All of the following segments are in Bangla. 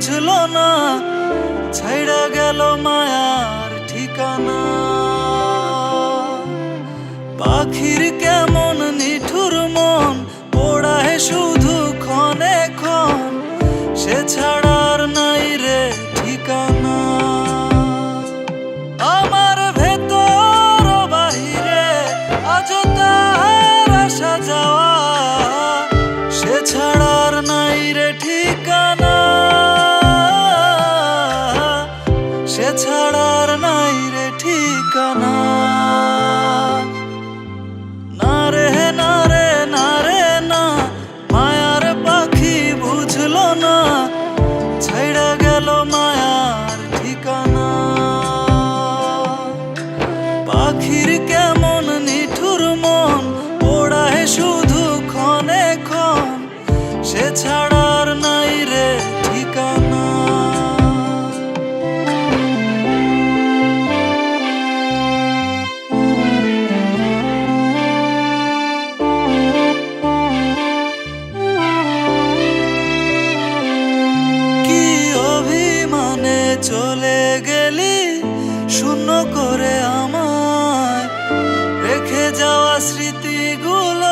বুঝলো না, ছাইড়া গেল মায়ার ঠিকানা। পাখির কেমন নিঠুর মন, পোড়ায় শুধু ক্ষণে ক্ষণ, সে ছাড়ার ছাড়ার নাই রে ঠিকানা। না রে না পাখি বুঝলো না। মায়ার ঠিকানা। পাখির কেমন শূন্য করে আমায় রেখে যাওয়া স্মৃতিগুলো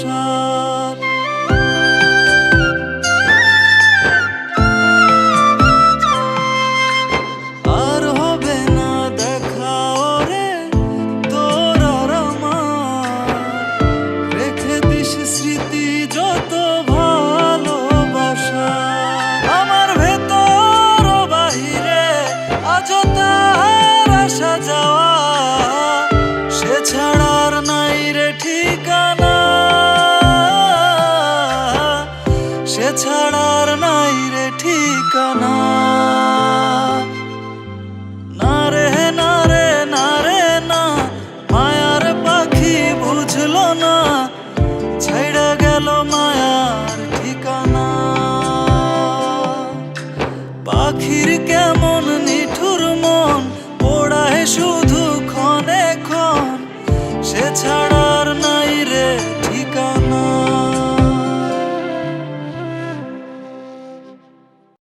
sun. সে ছাড়ার নাই রে ঠিকানা। না রে না রে, না মায়ার পাখি বুঝলো না। গেল মায়ার ঠিকানা। পাখির কেমন নিঠুর মন শুধু সে ছাড়া